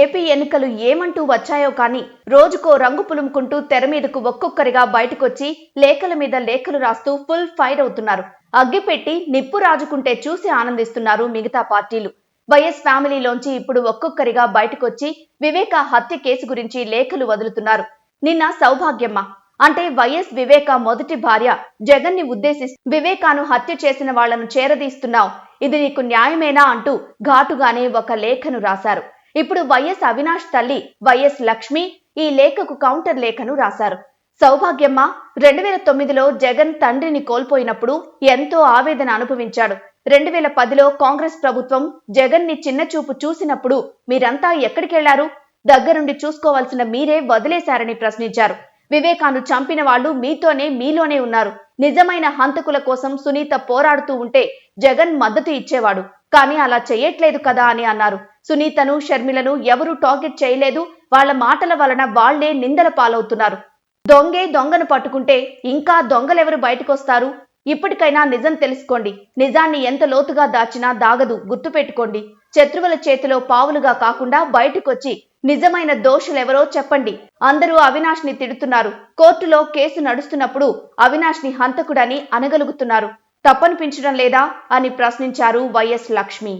AP ఎన్నికలు ఏమంటూ వచ్చాయో కానీ రోజుకో రంగు పులుముకుంటూ తెర మీదకు ఒక్కొక్కరిగా బయటకొచ్చి లేఖల మీద లేఖలు రాస్తూ ఫుల్ ఫైర్ అవుతున్నారు. అగ్గిపెట్టి నిప్పు రాజుకుంటే చూసి ఆనందిస్తున్నారు మిగతా పార్టీలు. వైఎస్ ఫ్యామిలీలోంచి ఇప్పుడు ఒక్కొక్కరిగా బయటకొచ్చి వివేక హత్య కేసు గురించి లేఖలు వదులుతున్నారు. నిన్న సౌభాగ్యమ్మ. అంటే వైఎస్ వివేక మొదటి భార్య జగన్ని ఉద్దేశించి వివేకాను హత్య చేసిన వాళ్ళను చేరదీస్తున్నావు. ఇది నీకు న్యాయమేనా అంటూ ఘాటుగానే ఒక లేఖను రాశారు. ఇప్పుడు వైఎస్ అవినాష్ తల్లి వైఎస్ లక్ష్మి ఈ లేఖకు కౌంటర్ లేఖను రాశారు. సౌభాగ్యమ్మ రెండు వేల తొమ్మిదిలో జగన్ తండ్రిని కోల్పోయినప్పుడు ఎంతో ఆవేదన అనుభవించాడు. రెండు వేల పదిలో కాంగ్రెస్ ప్రభుత్వం జగన్ని చిన్నచూపు చూసినప్పుడు మీరంతా ఎక్కడికెళ్ళారు? దగ్గరుండి చూసుకోవాల్సిన మీరే వదిలేశారని ప్రశ్నించారు. వివేకాను చంపిన వాళ్ళు మీతోనే మీలోనే ఉన్నారు. నిజమైన హంతకుల కోసం సునీత పోరాడుతూ ఉంటే జగన్ మద్దతు ఇచ్చేవాడు. కానీ అలా చెయ్యట్లేదు కదా అని అన్నారు. సునీతను షర్మిలను ఎవరూ టార్గెట్ చేయలేదు. వాళ్ళ మాటల వలన వాళ్ళే నిందల పాలవుతున్నారు. దొంగే దొంగను పట్టుకుంటే ఇంకా దొంగలెవరు బయటకొస్తారు? ఇప్పటికైనా నిజం తెలుసుకోండి. నిజాన్ని ఎంత లోతుగా దాచినా దాగదు. గుర్తుపెట్టుకోండి. శత్రువుల చేతిలో పావులుగా కాకుండా బయటకొచ్చి నిజమైన దోషులెవరో చెప్పండి. అందరూ అవినాష్ని తిడుతున్నారు. కోర్టులో కేసు నడుస్తున్నప్పుడు అవినాష్ని హంతకుడని అనగలుగుతున్నారు. తప్పనిపించడం లేదా అని ప్రశ్నించారు వైఎస్ లక్ష్మి.